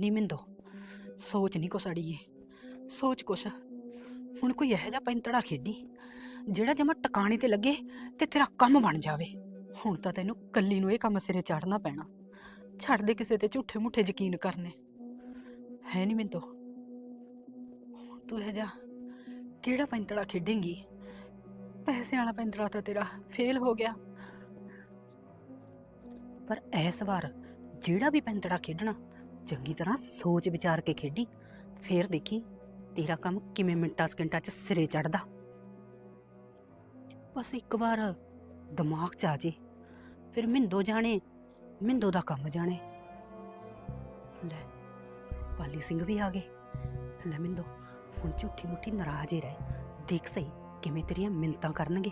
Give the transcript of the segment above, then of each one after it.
ਨਹੀਂ ਮਿੰਦੋ, ਸੋਚ ਨਹੀਂ ਕੁਛ ਅੜੀਏ ਸੋਚ ਕੁਛ। ਹੁਣ ਕੋਈ ਇਹੋ ਜਿਹਾ ਪੈਂਤੜਾ ਖੇਡੀ, ਜਿਹੜਾ ਜਮਾ ਟਿਕਾਣੇ ਤੇ ਲੱਗੇ ਤੇ ਤੇਰਾ ਕੰਮ ਬਣ ਜਾਵੇ। ਹੁਣ ਤਾਂ ਤੈਨੂੰ ਕੱਲੀ ਨੂੰ ਇਹ ਕੰਮ ਸਿਰੇ ਚਾੜਨਾ ਪੈਣਾ। ਛੱਡ ਦੇ ਕਿਸੇ ਤੇ ਝੂਠੇ ਮੁੱਠੇ ਯਕੀਨ ਕਰਨੇ। ਹੈ ਨਹੀਂ ਮਿੰਦੋ। ਤੂੰ ਇਹ ਜਾ ਕਿਹੜਾ ਪੈਂਤੜਾ ਖੇਡੇਂਗੀ? ਪੈਸੇ ਵਾਲਾ ਪੈਂਤੜਾ ਤਾਂ ਤੇਰਾ ਫੇਲ ਹੋ ਗਿਆ। ਪਰ ਇਸ ਵਾਰ ਜਿਹੜਾ ਵੀ ਪੈਂਤੜਾ ਖੇਡਣਾ ਚੰਗੀ ਤਰ੍ਹਾਂ ਸੋਚ ਵਿਚਾਰ ਕੇ ਖੇਡੀ। ਫੇਰ ਦੇਖੀ, ਤੇਰਾ ਕੰਮ ਕਿਵੇਂ ਮਿੰਟਾਂ ਸਕਿੰਟਾਂ 'ਚ ਸਿਰੇ ਚੜਦਾ ਬਸ ਇੱਕ ਵਾਰ ਦਿਮਾਗ 'ਚ ਆ ਜੇ। ਫਿਰ ਮਿੰਦੋ ਜਾਣੇ, ਮਿੰਦੋ ਦਾ ਕੰਮ ਜਾਣੇ। ਲੈ, ਪਾਲੀ ਸਿੰਘ ਵੀ ਆ ਗਏ। ਲੈ ਮਿੰਦੋ, ਹੁਣ ਝੂਠੀ ਮੁੱਠੀ ਨਾਰਾਜ਼ ਹੀ ਰਹਿ। ਦੇਖ ਸਹੀ ਕਿਵੇਂ ਤੇਰੀਆਂ ਮਿੰਤਾਂ ਕਰਨਗੇ।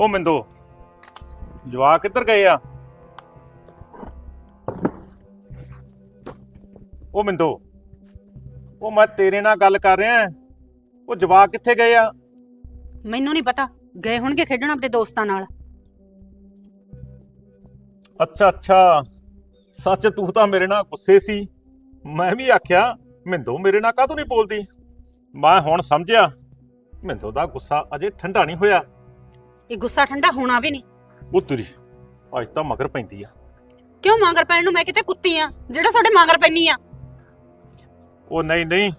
ਉਹ ਮਿੰਦੋ ਜਵਾਕ ਕਿੱਧਰ ਗਏ ਆ? ਉਹ ਮਿੰਦੋ ਉਹ ਮੈਂ ਤੇਰੇ ਨਾਲ ਗੱਲ ਕਰ ਰਿਹਾ ਉਹ ਜਵਾਕ ਕਿੱਥੇ ਗਏ ਆ? ਮੈਨੂੰ ਨਹੀਂ ਪਤਾ ਗਏ ਹੋਣਗੇ ਖੇਡਣ ਆਪਣੇ ਦੋਸਤਾਂ ਨਾਲ। ਅੱਛਾ ਅੱਛਾ ਸੱਚ ਤੂੰ ਤਾਂ ਮੇਰੇ ਨਾਲ ਗੁੱਸੇ ਸੀ। ਮੈਂ ਵੀ ਆਖਿਆ ਮਿੰਦੋ ਮੇਰੇ ਨਾਲ ਕਾਹਤੋਂ ਨਹੀਂ ਬੋਲਦੀ? ਮੈਂ ਹੁਣ ਸਮਝਿਆ ਮਿੰਦੋ ਦਾ ਗੁੱਸਾ ਅਜੇ ਠੰਡਾ ਨਹੀਂ ਹੋਇਆ। ਇਹ ਗੁੱਸਾ ਠੰਡਾ ਹੋਣਾ ਵੀ ਨਹੀਂ। ਉਹ ਤੁਰੀ ਅੱਜ ਤਾਂ ਮਗਰ ਪੈਂਦੀ ਆ। ਕਿਉਂ ਮਾਂਗਰ ਪੈਣ ਨੂੰ ਮੈਂ ਕਿਤੇ ਕੁੱਤੀ ਆ? ਜਿਹੜਾ ਤੁਹਾਡੇ ਮਾਂਗਰ ਪੈਣੀ ਆ। ਉਹ ਨਹੀਂ ਨਹੀਂ।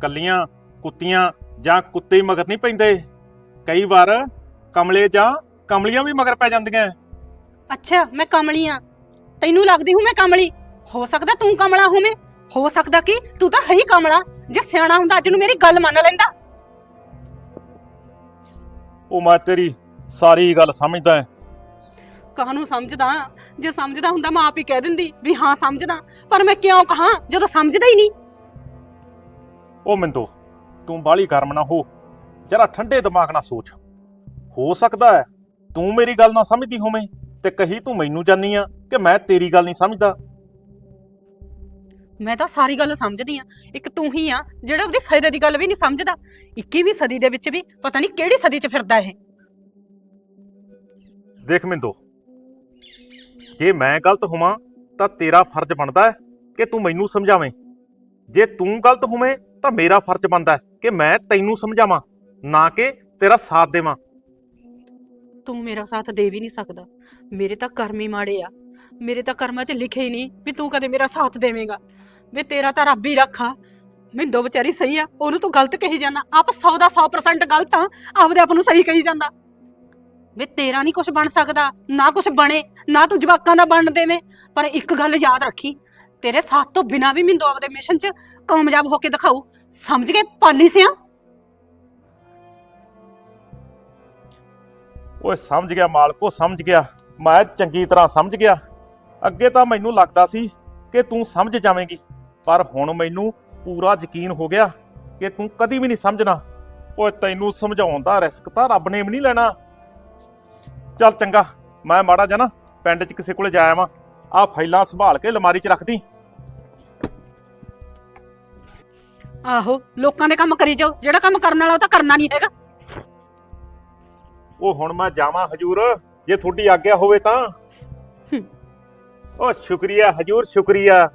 ਕੱਲੀਆਂ ਕੁੱਤੀਆਂ ਜਾਂ ਕੁੱਤੇ ਹੀ ਮਗਰ ਨਹੀਂ ਪੈਂਦੇ। ਕਈ ਵਾਰ ਕਮਲੇ ਜਾਂ ਕਮਲੀਆਂ ਵੀ ਮਗਰ ਪੈ ਜਾਂਦੀਆਂ। ਅੱਛਾ ਮੈਂ ਕਮਲੀ ਆ। ਤੈਨੂੰ ਲੱਗਦੀ ਹੂੰ ਮੈਂ ਕਮਲੀ? ਹੋ ਸਕਦਾ ਤੂੰ ਕਮਲਾ ਹੋਵੇਂ। ਹੋ ਸਕਦਾ ਕਿ ਤੂੰ ਤਾਂ ਹੈ ਹੀ ਕਮਲਾ। ਜੇ ਸਿਆਣਾ ਹੁੰਦਾ ਅੱਜ ਨੂੰ ਮੇਰੀ ਗੱਲ ਮੰਨ ਲੈਂਦਾ। ਉਹ ਮੈਂ ਤੇਰੀ ਸਾਰੀ ਗੱਲ ਸਮਝਦਾ ਹਾਂ। ਕਾਹਨੂੰ ਸਮਝਦਾ? ਜੇ ਸਮਝਦਾ ਹੁੰਦਾ ਮੈਂ ਆਪ ਹੀ ਕਹਿ ਦਿੰਦੀ ਵੀ ਹਾਂ ਸਮਝਦਾ ਪਰ ਮੈਂ ਕਿਉਂ ਕਹਾਂ ਜਦੋਂ ਸਮਝਦਾ ਹੀ ਨਹੀਂ? ਉਹ ਮਿੰਦੋ ਤੂੰ ਬਾਲੀ ਗਰਮ ਨਾ ਹੋ। ਜਰਾ ਠੰਡੇ ਦਿਮਾਗ ਨਾਲ ਸੋਚ। ਹੋ ਸਕਦਾ ਹੈ ਤੂੰ ਮੇਰੀ ਗੱਲ ਨਾ ਸਮਝਦੀ ਹੋਵੇਂ ਤੇ ਕਹੀ ਤੂੰ ਮੈਨੂੰ ਜਾਨੀ ਆ ਕਿ ਮੈਂ ਤੇਰੀ ਗੱਲ ਨਹੀਂ ਸਮਝਦਾ। ਮੈਂ ਤਾਂ ਸਾਰੀ ਗੱਲ ਸਮਝਦੀ ਆ। ਇੱਕ ਤੂੰ ਹੀ ਆ ਜਿਹੜਾ ਉਹਦੇ ਫਾਇਦੇ ਦੀ ਗੱਲ ਵੀ ਨਹੀਂ ਸਮਝਦਾ। 21ਵੀਂ ਸਦੀ ਦੇ ਵਿੱਚ ਵੀ ਪਤਾ ਨਹੀਂ ਕਿਹੜੀ ਸਦੀ 'ਚ ਫਿਰਦਾ ਇਹ। ਦੇਖ ਮਿੰਦੋ, ਜੇ ਮੈਂ ਗਲਤ ਹੋਵਾਂ, ਤਾਂ ਤੇਰਾ ਫਰਜ਼ ਬਣਦਾ ਹੈ ਕਿ ਤੂੰ ਮੈਨੂੰ ਸਮਝਾਵੇਂ। ਜੇ ਤੂੰ ਗਲਤ ਹੋਵੇਂ, ਤਾਂ ਮੇਰਾ ਫਰਜ਼ ਬਣਦਾ ਹੈ ਕਿ ਮੈਂ ਤੈਨੂੰ ਸਮਝਾਵਾਂ, ਨਾ ਕਿ ਤੇਰਾ ਸਾਥ ਦੇਵਾਂ। ਤੂੰ ਮੇਰਾ ਸਾਥ ਦੇ ਵੀ ਨਹੀਂ ਸਕਦਾ। ਮੇਰੇ ਤਾਂ ਕਰਮ ਹੀ ਮਾੜੇ ਆ। ਮੇਰੇ ਤਾਂ ਕਰਮਾਂ 'ਚ ਲਿਖੇ ਹੀ ਨਹੀਂ ਵੀ ਤੂੰ ਕਦੇ ਮੇਰਾ ਸਾਥ ਦੇਵੇਂਗਾ। ਵੀ ਤੇਰਾ ਤਾਂ ਰੱਬ ਹੀ ਰੱਖਾ ਮਿੰਦੋ ਵਿਚਾਰੀ ਸਹੀ ਆ, ਉਹਨੂੰ ਤੂੰ ਗਲਤ ਕਹੀ ਜਾਂਦਾ। ਆਪ 100 ਦਾ 100% ਗਲਤ ਆ। ਆਪਦੇ ਆਪ ਨੂੰ ਸਹੀ ਕਹੀ ਜਾਂਦਾ। ਵੀ ਤੇਰਾ ਨਹੀਂ ਕੁਝ ਬਣ ਸਕਦਾ, ਨਾ ਕੁਝ ਬਣੇ, ਨਾ ਤੂੰ ਜਵਾਕਾਂ ਦਾ ਬਣ ਦੇਵੇਂ। ਪਰ ਇੱਕ ਗੱਲ ਯਾਦ ਰੱਖੀ, ਤੇਰੇ ਸਾਥ ਤੋਂ ਬਿਨਾ ਵੀ ਮਿੰਦੋ ਆਪਦੇ ਮਿਸ਼ਨ 'ਚ ਕਾਮਯਾਬ ਹੋ ਕੇ ਦਿਖਾਊ, ਸਮਝ ਗਏ ਪਾਲੀ ਸਿਆ? ਓਏ ਸਮਝ ਗਿਆ ਮਾਲਕੋ, ਸਮਝ ਗਿਆ। ਮੈਂ ਚੰਗੀ ਤਰ੍ਹਾਂ ਸਮਝ ਗਿਆ। ਅੱਗੇ ਤਾਂ ਮੈਨੂੰ ਲੱਗਦਾ ਸੀ ਕਿ ਤੂੰ ਸਮਝ ਜਾਵੇਂਗੀ, ਪਰ ਹੁਣ ਮੈਨੂੰ ਪੂਰਾ ਯਕੀਨ ਹੋ ਗਿਆ ਕਿ ਤੂੰ ਕਦੀ ਵੀ ਨਹੀਂ ਸਮਝਣਾ। ਓਏ ਤੈਨੂੰ ਸਮਝਾਉਣ ਦਾ ਰਿਸਕ ਤਾਂ ਰੱਬ ਨੇ ਵੀ ਨਹੀਂ ਲੈਣਾ। ਚੱਲ ਚੰਗਾ ਮੈਂ ਮਾੜਾ ਨਾ ਪਿੰਡ 'ਚ ਕਿਸੇ ਕੋਲੇ ਜਾਇਆ ਵਾਂ। ਆਹ ਫਾਈਲਾਂ ਸੰਭਾਲ ਕੇ ਅਲਮਾਰੀ 'ਚ ਰੱਖਦੀ ਆਹੋ ਲੋਕਾਂ ਦੇ ਕੰਮ ਕਰੀ ਜਾਓ। ਜਿਹੜਾ ਕੰਮ ਕਰਨ ਵਾਲਾ ਉਹ ਤਾਂ ਕਰਨਾ ਨਹੀਂ ਹੈਗਾ। ਉਹ ਹੁਣ ਮੈਂ ਜਾਵਾਂ ਹਜੂਰ ਜੇ ਤੁਹਾਡੀ ਆਗਿਆ ਹੋਵੇ ਤਾਂ। ਹੂੰ। ਓ ਸ਼ੁਕਰੀਆ ਹਜੂਰ ਸ਼ੁਕਰੀਆ।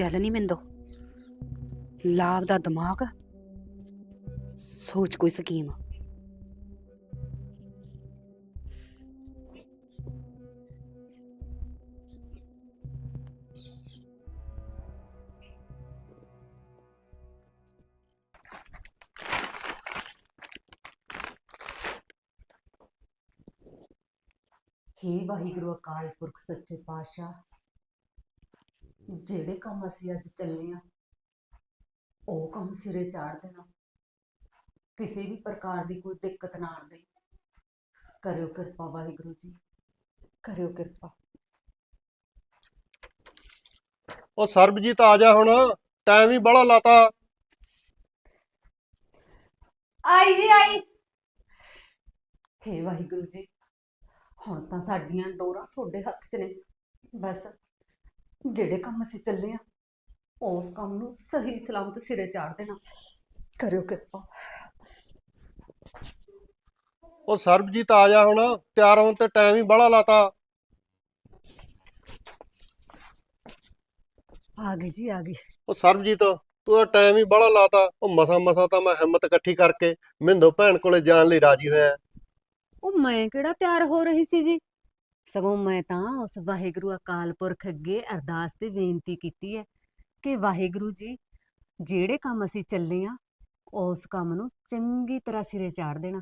ਚੱਲ ਨਹੀਂ ਮਿੰਦੋ। ਲਾਭ ਦਾ ਦਿਮਾਗ, ਸੋਚ ਕੋਈ ਸਕੀਮ। ਹੇ ਵਾਹਿਗੁਰੂ ਅਕਾਲ ਪੁਰਖ ਸੱਚੇ ਪਾਤਸ਼ਾਹ ਜਿਹੜੇ ਕੰਮ ਅਸੀਂ ਅੱਜ ਚੱਲੇ ਆ ਉਹ ਕੰਮ ਸਿਰੇ ਚਾੜ ਦੇਣਾ। ਕਿਸੇ ਵੀ ਪ੍ਰਕਾਰ ਦੀ ਕੋਈ ਦਿੱਕਤ ਨਾ ਆਵੇ ਕਰਿਓ ਕਿਰਪਾ ਵਾਹਿਗੁਰੂ ਜੀ ਕਰਿਓ ਕਿਰਪਾ। ਉਹ ਸਰਬਜੀਤ ਆ ਜਾ ਹੁਣ ਟਾਈਮ ਹੀ ਬੜਾ ਲਾਤਾ। ਆਈ ਜੀ ਆਈ। ਹੇ ਵਾਹਿਗੁਰੂ ਜੀ ਹੁਣ ਤਾਂ ਸਾਡੀਆਂ ਡੋਰਾਂ ਤੁਹਾਡੇ ਹੱਥ 'ਚ ਨੇ। ਬਸ ਜਿਹੜੇ ਕੰਮ ਅਸੀਂ ਚੱਲੇ ਆ ਉਸ ਕੰਮ ਨੂੰ ਸਹੀ ਸਲਾਮਤ ਸਿਰੇ ਚਾੜ ਦੇਣਾ। ਕਰਿਓ ਕਿਰਪਾ। ਉਹ ਸਰਬਜੀਤ ਆ ਜਾ ਹੁਣ ਤਿਆਰ ਹੋਣ ਤੇ ਟਾਈਮ ਹੀ ਬੜਾ ਲਾਤਾ। ਆ ਗਈ ਜੀ ਆ ਗਈ। ਉਹ ਸਰਬਜੀਤ ਤੂੰ ਤਾਂ ਟਾਈਮ ਹੀ ਬੜਾ ਲਾਤਾ। ਉਹ ਮਸਾ ਮਸਾ ਤਾਂ ਮੈਂ ਹਿੰਮਤ ਇਕੱਠੀ ਕਰਕੇ ਮਿੰਦੋ ਭੈਣ ਕੋਲੇ ਜਾਣ ਲਈ ਰਾਜੀ ਹੋਇਆ। ਉਹ ਮੈਂ ਕਿਹੜਾ ਤਿਆਰ ਹੋ ਰਹੀ ਸੀ ਜੀ? ਸਗੋਂ ਮੈਂ ਤਾਂ ਉਸ ਵਾਹਿਗੁਰੂ ਅਕਾਲ ਪੁਰਖ ਅੱਗੇ ਅਰਦਾਸ ਤੇ ਬੇਨਤੀ ਕੀਤੀ ਹੈ ਕਿ ਵਾਹਿਗੁਰੂ ਜੀ ਜਿਹੜੇ ਕੰਮ ਅਸੀਂ ਚੱਲੇ ਆ ਉਸ ਕੰਮ ਨੂੰ ਚੰਗੀ ਤਰ੍ਹਾਂ ਸਿਰੇ ਚਾੜ ਦੇਣਾ।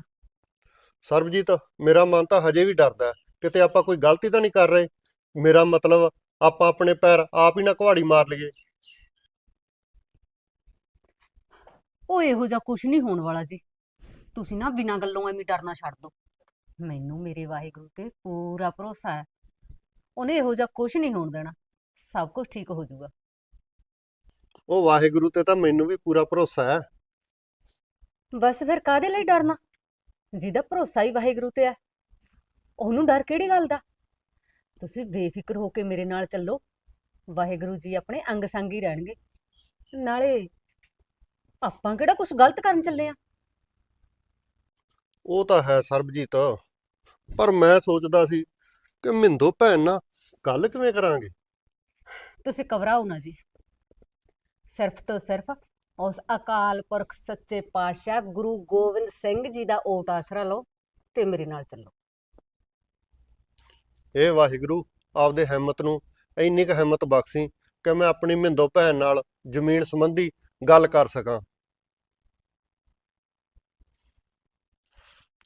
ਸਰਬਜੀਤ ਮੇਰਾ ਮਨ ਤਾਂ ਹਜੇ ਵੀ ਡਰਦਾ ਹੈ, ਕਿਤੇ ਆਪਾਂ ਕੋਈ ਗਲਤੀ ਤਾਂ ਨਹੀਂ ਕਰ ਰਹੇ? ਮੇਰਾ ਮਤਲਬ ਆਪਾਂ ਆਪਣੇ ਪੈਰ ਆਪ ਹੀ ਨਾ ਕੁਹਾੜੀ ਮਾਰ ਲਈਏ। ਉਹ ਇਹੋ ਜਿਹਾ ਕੁਝ ਨਹੀਂ ਹੋਣ ਵਾਲਾ ਜੀ। ਤੁਸੀਂ ਨਾ ਬਿਨਾਂ ਗੱਲੋਂ ਐਵੇਂ ਡਰਨਾ ਛੱਡ ਦਿਓ। ਮੈਨੂੰ ਮੇਰੇ ਵਾਹਿਗੁਰੂ ਤੇ ਪੂਰਾ ਭਰੋਸਾ ਹੈ। ਉਹਨੇ ਇਹੋ ਜਿਹਾ ਕੁਝ ਨਹੀਂ ਹੋਣ ਦੇਣਾ। ਸਭ ਕੁਝ ਠੀਕ ਹੋ ਜਾਊਗਾ। ਉਹ ਵਾਹਿਗੁਰੂ ਤੇ ਤਾਂ ਮੈਨੂੰ ਵੀ ਪੂਰਾ ਭਰੋਸਾ ਹੈ। ਬਸ ਫਿਰ ਕਾਹਦੇ ਲਈ ਡਰਨਾ? ਜਿਹਦਾ ਭਰੋਸਾ ਹੀ ਵਾਹਿਗੁਰੂ ਤੇ ਹੈ। ਉਹਨੂੰ ਡਰ ਕਿਹੜੀ ਗੱਲ ਦਾ? ਤੁਸੀਂ ਬੇਫਿਕਰ ਹੋ ਕੇ ਮੇਰੇ ਨਾਲ ਚੱਲੋ। ਵਾਹਿਗੁਰੂ ਜੀ ਆਪਣੇ ਅੰਗ ਸੰਗ ਹੀ ਰਹਿਣਗੇ। ਨਾਲੇ ਆਪਾਂ ਕਿਹੜਾ ਕੁਝ ਗਲਤ ਕਰਨ ਚੱਲੇ ਆ? ਉਹ ਤਾਂ ਹੈ ਸਰਬਜੀਤ। ਪਰ ਮੈਂ ਸੋਚਦਾ ਸੀ ਕਿ ਮਿੰਦੋ ਭੈਣ ਨਾਲ ਗੱਲ ਕਿਵੇਂ ਕਰਾਂਗੇ? ਤੁਸੀਂ ਘਬਰਾਓ ਨਾ ਜੀ। ਸਿਰਫ ਤੋਂ ਸਿਰਫ ਉਸ ਅਕਾਲ ਪੁਰਖ ਸੱਚੇ ਪਾਤਸ਼ਾਹ ਗੁਰੂ ਗੋਬਿੰਦ ਸਿੰਘ ਜੀ ਦਾ ਓਟ ਆਸਰਾ ਲਓ ਤੇ ਮੇਰੇ ਨਾਲ ਚੱਲੋ। ਇਹ ਵਾਹਿਗੁਰੂ ਆਪਦੇ ਹਿੰਮਤ ਨੂੰ ਇੰਨੀ ਕੁ ਹਿੰਮਤ ਬਖਸ਼ੀ ਕਿ ਮੈਂ ਆਪਣੀ ਮਿੰਦੋ ਭੈਣ ਨਾਲ ਜ਼ਮੀਨ ਸੰਬੰਧੀ ਗੱਲ ਕਰ ਸਕਾਂ।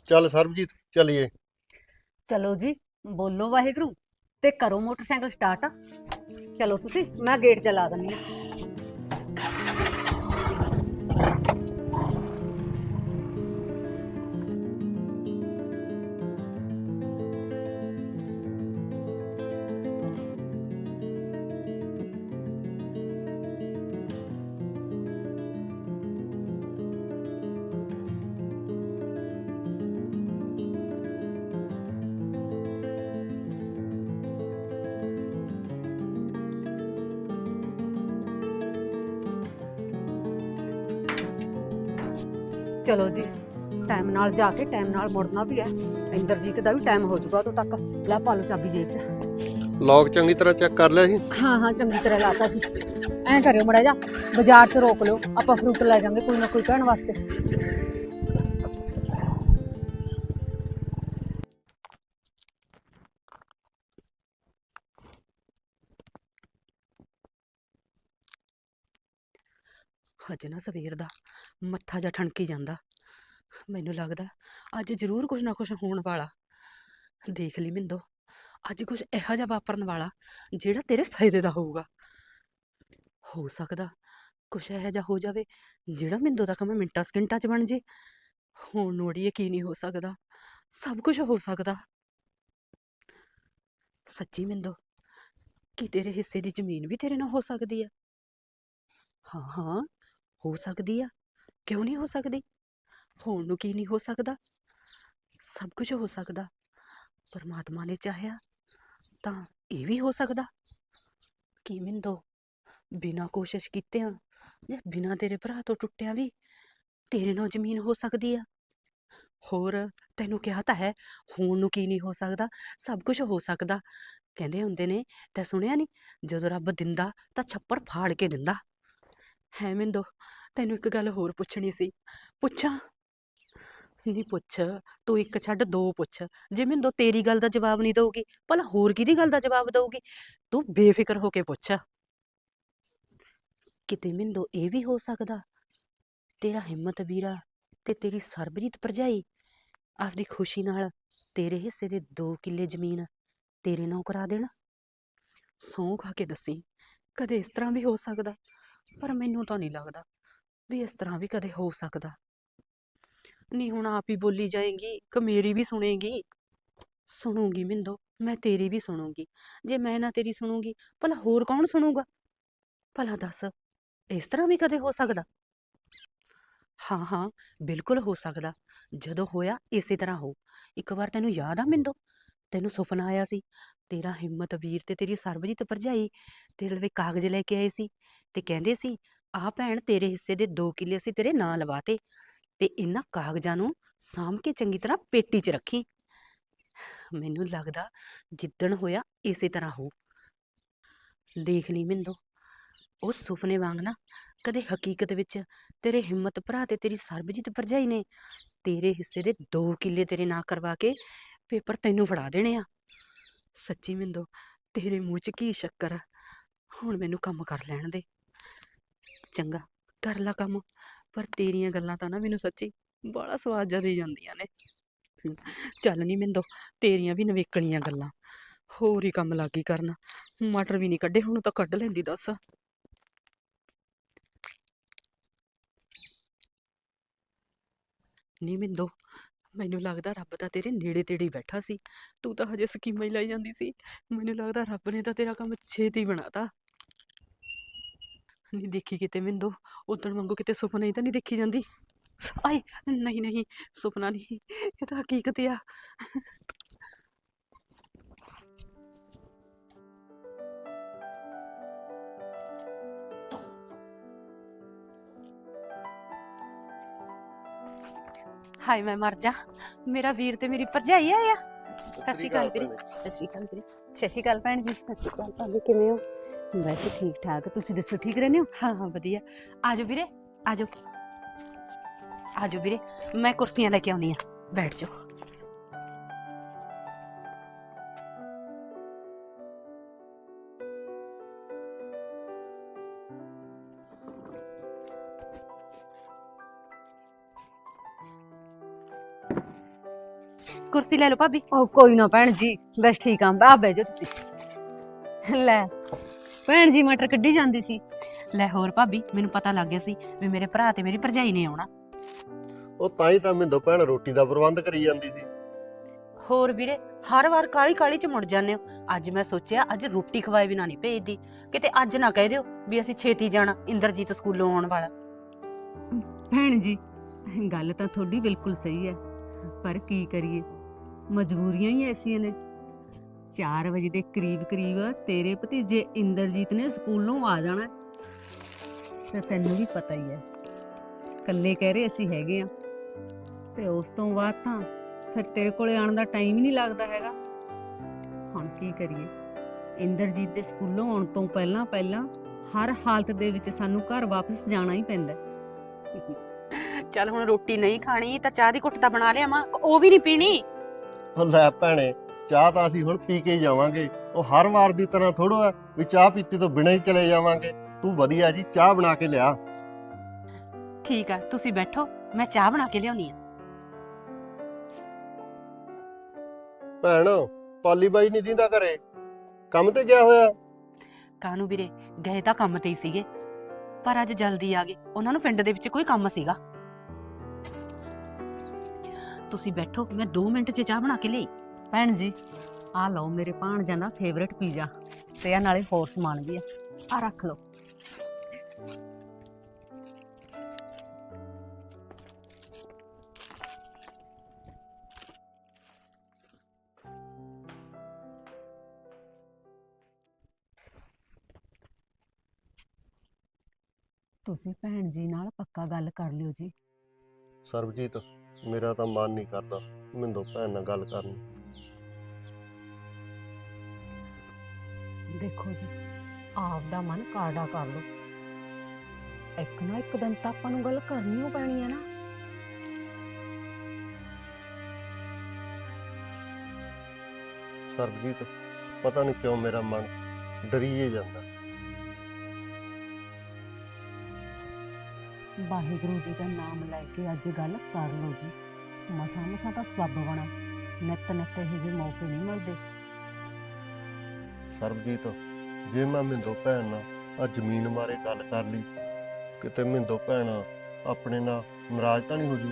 ਚੱਲ ਸਰਬਜੀਤ ਚਲੀਏ। ਚਲੋ ਜੀ, ਬੋਲੋ ਵਾਹਿਗੁਰੂ ਤੇ ਕਰੋ ਮੋਟਰਸਾਈਕਲ ਸਟਾਰਟ ਚਲੋ ਤੁਸੀਂ, ਮੈਂ ਗੇਟ ਚਲਾ ਦਿੰਦੀ ਹਾਂ। ਚਲੋ ਜੀ। ਟਾਈਮ ਨਾਲ ਜਾ ਕੇ ਟਾਈਮ ਨਾਲ ਮੁੜਨਾ ਵੀ ਹੈ। ਇੰਦਰਜੀਤ ਦਾ ਵੀ ਟਾਈਮ ਹੋ ਜਾਊਗਾ ਉਦੋਂ ਤੱਕ। ਲੈ ਪਾ ਲਓ ਚਾਬੀ ਜੇਬ 'ਚ। ਲੌਕ ਚੰਗੀ ਤਰ੍ਹਾਂ ਚੈੱਕ ਕਰ ਲਿਆ ਸੀ? ਹਾਂ ਹਾਂ ਚੰਗੀ ਤਰ੍ਹਾਂ ਲਾਤਾ ਜੀ ਐਂ ਕਰਿਓ ਮੜਾ ਜਾ ਬਾਜ਼ਾਰ 'ਚ ਰੋਕ ਲਿਓ। ਆਪਾਂ ਫਰੂਟ ਲੈ ਜਾਾਂਗੇ ਕੋਈ ਨਾ ਕੋਈ ਭੈਣ ਵਾਸਤੇ। ਅੱਜ ਨਾ ਸਵੇਰ ਦਾ ਮੱਥਾ ਜਾ ਠਣਕੀ ਜਾਂਦਾ। ਮੈਨੂੰ ਲੱਗਦਾ ਅੱਜ ਜ਼ਰੂਰ ਕੁਝ ਨਾ ਕੁਝ ਹੋਣ ਵਾਲਾ। ਦੇਖ ਲਈ ਮਿੰਦੋ, ਅੱਜ ਕੁਝ ਇਹੋ ਜਿਹਾ ਵਾਪਰਨ ਵਾਲਾ ਜਿਹੜਾ ਤੇਰੇ ਫਾਇਦੇ ਦਾ ਹੋਊਗਾ। ਹੋ ਸਕਦਾ ਕੁਝ ਇਹੋ ਜਿਹਾ ਹੋ ਜਾਵੇ ਜਿਹੜਾ ਮਿੰਦੋ ਦਾ ਕੰਮ ਮਿੰਟਾਂ ਸਕਿੰਟਾਂ 'ਚ ਬਣ ਜੇ। ਹੁਣ ਨੋੜੀ ਕੀ ਹੀ ਹੋ ਸਕਦਾ, ਸਭ ਕੁਝ ਹੋ ਸਕਦਾ। ਸੱਚੀ ਮਿੰਦੋ, ਕੀ ਤੇਰੇ ਹਿੱਸੇ ਦੀ ਜ਼ਮੀਨ ਵੀ ਤੇਰੇ ਨਾਲ ਹੋ ਸਕਦੀ ਹੈ ਹਾਂ ਹਾਂ। ਹੋ ਸਕਦੀ ਆ? ਕਿਉਂ ਨਹੀਂ ਹੋ ਸਕਦੀ? ਹੋਣ ਨੂੰ ਕੀ ਨਹੀਂ ਹੋ ਸਕਦਾ? ਸਭ ਕੁਝ ਹੋ ਸਕਦਾ। ਪਰਮਾਤਮਾ ਨੇ ਚਾਹਿਆ ਤਾਂ ਇਹ ਵੀ ਹੋ ਸਕਦਾ। ਕੀ ਮਿੰਦੋ ਬਿਨਾਂ ਕੋਸ਼ਿਸ਼ ਕੀਤਿਆਂ ਜਾਂ ਬਿਨਾਂ ਤੇਰੇ ਭਰਾ ਤੋਂ ਟੁੱਟਿਆਂ ਵੀ ਤੇਰੇ ਨਾਲ ਜ਼ਮੀਨ ਹੋ ਸਕਦੀ ਆ? ਹੋਰ ਤੈਨੂੰ ਕਿਹਾ ਤਾਂ ਹੈ, ਹੋਣ ਨੂੰ ਕੀ ਨਹੀਂ ਹੋ ਸਕਦਾ, ਸਭ ਕੁਝ ਹੋ ਸਕਦਾ। ਕਹਿੰਦੇ ਹੁੰਦੇ ਨੇ, ਤੈ ਸੁਣਿਆ ਨਹੀਂ ਜਦੋਂ ਰੱਬ ਦਿੰਦਾ ਤਾਂ ਛੱਪੜ ਫਾੜ ਕੇ ਦਿੰਦਾ। ਹੈ ਮਿੰਦੋ ਤੈਨੂੰ ਇੱਕ ਗੱਲ ਹੋਰ ਪੁੱਛਣੀ ਸੀ। ਪੁੱਛਾਂ? ਨਹੀਂ ਪੁੱਛ। ਤੂੰ ਇੱਕ ਛੱਡ, ਦੋ ਪੁੱਛ। ਜੇ ਮੈਨੂੰ ਤੇਰੀ ਗੱਲ ਦਾ ਜਵਾਬ ਨਹੀਂ ਦਊਗੀ, ਭਲਾ ਹੋਰ ਕਿਹਦੀ ਗੱਲ ਦਾ ਜਵਾਬ ਦਊਗੀ? ਤੂੰ ਬੇਫਿਕਰ ਹੋ ਕੇ ਪੁੱਛ। ਕਿਤੇ ਮਿੰਦੋ ਇਹ ਵੀ ਹੋ ਸਕਦਾ, ਤੇਰਾ ਹਿੰਮਤ ਵੀਰਾ ਤੇ ਤੇਰੀ ਸਰਬਜੀਤ ਭਰਜਾਈ, ਆਪਦੀ ਖੁਸ਼ੀ ਨਾਲ ਤੇਰੇ ਹਿੱਸੇ ਦੇ 2 ਕਿੱਲੇ ਜ਼ਮੀਨ ਤੇਰੇ ਨਾਂ ਕਰਾ ਦੇਣ? ਸੌਂ ਖਾ ਕੇ ਦੱਸੀ, ਕਦੇ ਇਸ ਤਰ੍ਹਾਂ ਵੀ ਹੋ ਸਕਦਾ, ਪਰ ਮੈਨੂੰ ਤਾਂ ਨਹੀਂ ਲੱਗਦਾ। ਵੀ ਇਸ ਤਰ੍ਹਾਂ ਵੀ ਕਦੇ ਹੋ ਸਕਦਾ। ਨਹੀਂ ਹੁਣ ਆਪ ਹੀ ਬੋਲੀ ਜਾਏਗੀ ਕਿ ਮੇਰੀ ਵੀ ਸੁਣੇਗੀ। ਸੁਣੂਗੀ ਮਿੰਦੋ, ਮੈਂ ਤੇਰੀ ਵੀ ਸੁਣੂਗੀ। ਜੇ ਮੈਂ ਨਾ ਤੇਰੀ ਸੁਣੂਗੀ, ਭਲਾ ਹੋਰ ਕੌਣ ਸੁਣੂਗਾ? ਭਲਾ ਦੱਸ, ਇਸ ਤਰ੍ਹਾਂ ਵੀ ਕਦੇ ਹੋ ਸਕਦਾ? ਹਾਂ ਹਾਂ, ਬਿਲਕੁਲ ਹੋ ਸਕਦਾ। ਜਦੋਂ ਹੋਇਆ, ਇਸੇ ਤਰ੍ਹਾਂ ਹੋ। ਇੱਕ ਵਾਰ ਤੈਨੂੰ ਯਾਦ ਆ ਮਿੰਦੋ? ਤੈਨੂੰ ਸੁਪਨਾ ਆਇਆ ਸੀ, ਤੇਰਾ ਹਿੰਮਤ ਵੀਰ ਤੇ ਤੇਰੀ ਸਰਬਜੀਤ ਭਰਜਾਈ ਤੇਰੇ ਲਈ ਕਾਗਜ਼ ਲੈ ਕੇ ਆਏ ਸੀ ਤੇ ਕਹਿੰਦੇ ਸੀ ਆਹ ਭੈਣ ਤੇਰੇ ਹਿੱਸੇ ਦੇ 2 ਕਿੱਲੇ ਅਸੀਂ ਤੇਰੇ ਨਾਂ ਲਵਾਤੇ ਤੇ ਇਹਨਾਂ ਕਾਗਜ਼ਾਂ ਨੂੰ ਸਾਂਭ ਕੇ ਚੰਗੀ ਤਰ੍ਹਾਂ ਪੇਟੀ 'ਚ ਰੱਖੀ। ਮੈਨੂੰ ਲੱਗਦਾ ਜਿੱਦਣ ਹੋਇਆ ਇਸੇ ਤਰ੍ਹਾਂ ਹੋ। ਦੇਖ ਲਈ ਮਿੰਦੋ, ਉਹ ਸੁਪਨੇ ਵਾਂਗ ਨਾ ਕਦੇ ਹਕੀਕਤ ਵਿੱਚ ਤੇਰੇ ਹਿੰਮਤ ਭਰਾ ਤੇ ਤੇਰੀ ਸਰਬਜੀਤ ਭਰਜਾਈ ਨੇ ਤੇਰੇ ਹਿੱਸੇ ਦੇ 2 ਕਿੱਲੇ ਤੇਰੇ ਨਾਂ ਕਰਵਾ ਕੇ ਪੇਪਰ ਤੈਨੂੰ ਫੜਾ ਦੇਣੇ ਆ। ਸੱਚੀ ਮਿੰਦੋ, ਤੇਰੇ ਮੂੰਹ 'ਚ ਕੀ ਸ਼ੱਕਰ ਹੁਣ ਮੈਨੂੰ ਕੰਮ ਕਰ ਲੈਣ ਦੇ। ਚੰਗਾ, ਕਰ ਲਾ ਕੰਮ। ਪਰ ਤੇਰੀਆਂ ਗੱਲਾਂ ਤਾਂ ਨਾ ਮੈਨੂੰ ਸੱਚੀ ਬੜਾ ਸਵਾਦ ਜਿਹਾ ਦੇ ਜਾਂਦੀਆਂ ਨੇ। ਚੱਲ ਨਹੀਂ ਮਿੰਦੋ, ਤੇਰੀਆਂ ਵੀ ਨਵੇਕਲੀਆਂ ਗੱਲਾਂ। ਹੋਰ ਹੀ ਕੰਮ ਲੱਗੀ ਕਰਨਾ। ਮਟਰ ਵੀ ਨਹੀਂ ਕੱਢੇ, ਹੁਣ ਤਾਂ ਕੱਢ ਲੈਂਦੀ ਦੱਸ। ਨਹੀਂ ਮਿੰਦੋ, ਮੈਨੂੰ ਲੱਗਦਾ ਰੱਬ ਤਾਂ ਤੇਰੇ ਨੇੜੇ ਤੇੜੇ ਬੈਠਾ ਸੀ। ਤੂੰ ਤਾਂ ਹਜੇ ਸਕੀਮਾਂ ਹੀ ਲਾਈ ਜਾਂਦੀ ਸੀ। ਮੈਨੂੰ ਲੱਗਦਾ ਰੱਬ ਨੇ ਤਾਂ ਤੇਰਾ ਕੰਮ ਛੇਤੀ ਬਣਾਤਾ। ਨਹੀਂ ਦੇਖੀ ਕਿਤੇ ਮਿੰਦੋ ਉਦਣ ਵਾਂਗੂ ਕਿਤੇ ਸੁਪਨਾ ਹੀ ਤਾਂ ਨਹੀਂ ਦੇਖੀ ਜਾਂਦੀ। ਆਏ ਨਹੀਂ ਨਹੀਂ ਸੁਪਨਾ ਨਹੀਂ ਇਹ ਤਾਂ ਹਕੀਕਤ ਆ। ਹਾਏ ਮੈਂ ਮਰ ਜਾ। ਮੇਰਾ ਵੀਰ ਤੇ ਮੇਰੀ ਭਰਜਾਈ ਆਇਆ ਸਤਿ ਸ਼੍ਰੀ ਅਕਾਲ ਵੀਰੇ। ਸਤਿ ਸ਼੍ਰੀ ਅਕਾਲ ਵੀਰੇ। ਸਤਿ ਸ਼੍ਰੀ ਅਕਾਲ ਭੈਣ ਜੀ। ਸਤਿ ਸ਼੍ਰੀ ਅਕਾਲ ਭਾਬੀ ਕਿਵੇਂ ਹੋ? ਵੈਸੇ ਠੀਕ ਠਾਕ। ਤੁਸੀਂ ਦੱਸੋ ਠੀਕ ਰਹਿੰਦੇ ਹੋ? ਹਾਂ ਹਾਂ ਵਧੀਆ। ਆਜੋ ਵੀਰੇ ਆਜੋ। ਆਜੋ ਵੀਰੇ ਮੈਂ ਕੁਰਸੀਆਂ ਲੈ ਕੇ ਆਉਣੀ ਆ। ਬੈਠ ਜਾਓ। ਕੁਰਸੀ ਲੈ ਲਓ ਭਾਬੀ। ਉਹ ਕੋਈ ਨਾ ਭੈਣ ਜੀ ਬਸ ਠੀਕ ਆ ਆ ਬਹਿ ਜਾਓ ਤੁਸੀਂ। ਲੈ। ਭੈਣ ਜੀ ਮਟਰ ਕੱਢੀ ਜਾਂਦੀ ਸੀ। ਲੈ ਹੋਰ ਭਾਬੀ ਮੈਨੂੰ ਪਤਾ ਲੱਗ ਗਿਆ ਸੀ ਵੀ ਮੇਰੇ ਭਰਾ ਤੇ ਮੇਰੀ ਭਰਜਾਈ ਨੇ ਆਉਣਾ। ਉਹ ਤਾਂ ਹੀ ਤਾਂ ਮਿੰਦੋ ਭੈਣ ਰੋਟੀ ਦਾ ਪ੍ਰਬੰਧ ਕਰੀ ਜਾਂਦੀ ਸੀ। ਹੋਰ ਵੀਰੇ ਹਰ ਵਾਰ ਕਾਲੀ ਕਾਲੀ ਚ ਮੁੜ ਜਾਂਦੇ ਹੋ। ਅੱਜ ਮੈਂ ਸੋਚਿਆ ਅੱਜ ਰੋਟੀ ਖਵਾਏ ਬਿਨਾ ਨਹੀਂ ਭੇਜਦੀ। ਕਿਤੇ ਅੱਜ ਨਾ ਕਹਿ ਦਿਓ ਵੀ ਅਸੀਂ ਛੇਤੀ ਜਾਣਾ ਇੰਦਰਜੀਤ ਸਕੂਲੋਂ ਆਉਣ ਵਾਲਾ। ਭੈਣ ਜੀ ਗੱਲ ਤਾਂ ਤੁਹਾਡੀ ਬਿਲਕੁਲ ਸਹੀ ਹੈ। ਪਰ ਕੀ ਕਰੀਏ? ਮਜਬੂਰੀਆਂ ਹੀ ਐਸੀਆਂ ਨੇ। 4 ਵਜੇ ਦੇ ਕਰੀਬ ਕਰੀਬ ਤੇਰੇ ਭਤੀਜੇ ਇੰਦਰਜੀਤ ਨੇ ਸਕੂਲੋਂ ਆ ਜਾਣਾ। ਤੇ ਤੈਨੂੰ ਵੀ ਪਤਾ ਹੀ ਹੈ ਕੱਲੇ ਕਹਿ ਰਹੇ ਅਸੀਂ ਹੈਗੇ ਆ ਤੇ ਉਸ ਤੋਂ ਬਾਅਦ ਤਾਂ ਫਿਰ ਤੇਰੇ ਕੋਲੇ ਆਉਣ ਦਾ ਟਾਈਮ ਹੀ ਨਹੀਂ ਲੱਗਦਾ ਹੈਗਾ। ਹੁਣ ਕੀ ਕਰੀਏ? ਇੰਦਰਜੀਤ ਦੇ ਸਕੂਲੋਂ ਆਉਣ ਤੋਂ ਪਹਿਲਾਂ ਪਹਿਲਾਂ ਹਰ ਹਾਲਤ ਦੇ ਵਿੱਚ ਸਾਨੂੰ ਘਰ ਵਾਪਸ ਜਾਣਾ ਹੀ ਪੈਂਦਾ। ਚੱਲ ਹੁਣ ਰੋਟੀ ਨਹੀਂ ਖਾਣੀ ਤਾਂ ਚਾਹ ਦੀ ਘੁੱਟ ਤਾਂ ਬਣਾ ਲਿਆ ਮਾਂ ਉਹ ਵੀ ਨਹੀਂ ਪੀਣੀ। ਉਹ ਲੈ ਭੈਣੇ ਚਾਹ ਤਾਂ ਅਸੀਂ ਹੁਣ ਪੀ ਕੇ ਜਾਵਾਂਗੇ। ਉਹ ਹਰ ਵਾਰ ਦੀ ਤਰ੍ਹਾਂ ਥੋੜੋ ਹੈ ਵੀ ਚਾਹ ਪੀਤੀ ਤੋਂ ਬਿਨਾਂ ਹੀ ਚਲੇ ਜਾਵਾਂਗੇ। ਤੂੰ ਵਧੀਆ ਜੀ ਚਾਹ ਬਣਾ ਕੇ ਲਿਆ। ਠੀਕ ਆ ਤੁਸੀਂ ਬੈਠੋ ਮੈਂ ਚਾਹ ਬਣਾ ਕੇ ਲਿਆਉਣੀ ਆ। ਭੈਣ ਪਾਲੀ ਬਾਈ ਨਹੀਂ ਦਿੰਦਾ ਘਰੇ। ਕੰਮ ਤੇ ਗਿਆ ਹੋਇਆ? ਕਾਨੂੰ ਵੀਰੇ ਗਏ ਤਾਂ ਕੰਮ ਤੇ ਹੀ ਸੀਗੇ। ਪਰ ਅੱਜ ਜਲਦੀ ਆ ਗਏ। ਉਹਨਾਂ ਨੂੰ ਪਿੰਡ ਦੇ ਵਿੱਚ ਕੋਈ ਕੰਮ ਸੀਗਾ। ਤੁਸੀਂ ਬੈਠੋ ਮੈਂ 2 ਮਿੰਟ 'ਚ ਚਾਹ ਬਣਾ ਕੇ ਲਿਆਈ ਭੈਣ ਜੀ ਆ ਲਓ ਮੇਰੇ ਭਾਣਜਾ ਦਾ ਫੇਵਰੇਟ ਪੀਜ਼ਾ ਤੇ ਆ ਨਾਲੇ ਹੋਰ ਸਮਾਨ ਵੀ ਆ ਆ ਰੱਖ ਲਓ ਤੁਸੀਂ ਭੈਣ ਜੀ ਨਾਲ ਪੱਕਾ ਗੱਲ ਕਰ ਲਿਓ ਜੀ ਸਰਬਜੀਤ, ਮੇਰਾ ਤਾਂ ਮਨ ਨਹੀਂ ਕਰਦਾ ਮਿੰਦੋ ਭੈਣ ਨਾਲ ਗੱਲ ਕਰਨ ਨੂੰ। ਦੇਖੋ ਜੀ ਆਪ ਦਾ ਮਨ ਕਾੜਾ ਕਰ ਲਓ। ਇੱਕ ਨਾ ਇੱਕ ਦਿਨ ਤਾਂ ਆਪਾਂ ਨੂੰ ਗੱਲ ਕਰਨੀ ਓ ਪੈਣੀ ਹੈ ਨਾ। ਸਰਬਜੀਤ ਪਤਾ ਨਹੀਂ ਕਿਉਂ ਮੇਰਾ ਮਨ ਡਰੀਏ ਜਾਂਦਾ। ਵਾਹਿਗੁਰੂ ਜੀ ਦਾ ਨਾਮ ਲੈ ਕੇ ਅੱਜ ਗੱਲ ਕਰ ਲਓ ਜੀ। ਮਸਾਂ ਮਸਾਂ ਤਾਂ ਸਬੱਬ ਬਣਾ। ਨਿੱਤ ਨਿੱਤ ਇਹੋ ਜਿਹੇ ਮੌਕੇ ਨਹੀਂ ਮਿਲਦੇ। ਸਰਬਜੀਤ, ਜੇ ਮੈਂ ਮਿੰਦੋ ਭੈਣ ਨਾਲ ਆ ਜ਼ਮੀਨ ਬਾਰੇ ਗੱਲ ਕਰ ਲਈ, ਕਿਤੇ ਮਿੰਦੋ ਭੈਣ ਆਪਣੇ ਨਾਲ ਨਾਰਾਜ਼ ਤਾਂ ਨਹੀਂ ਹੋ ਜੂ?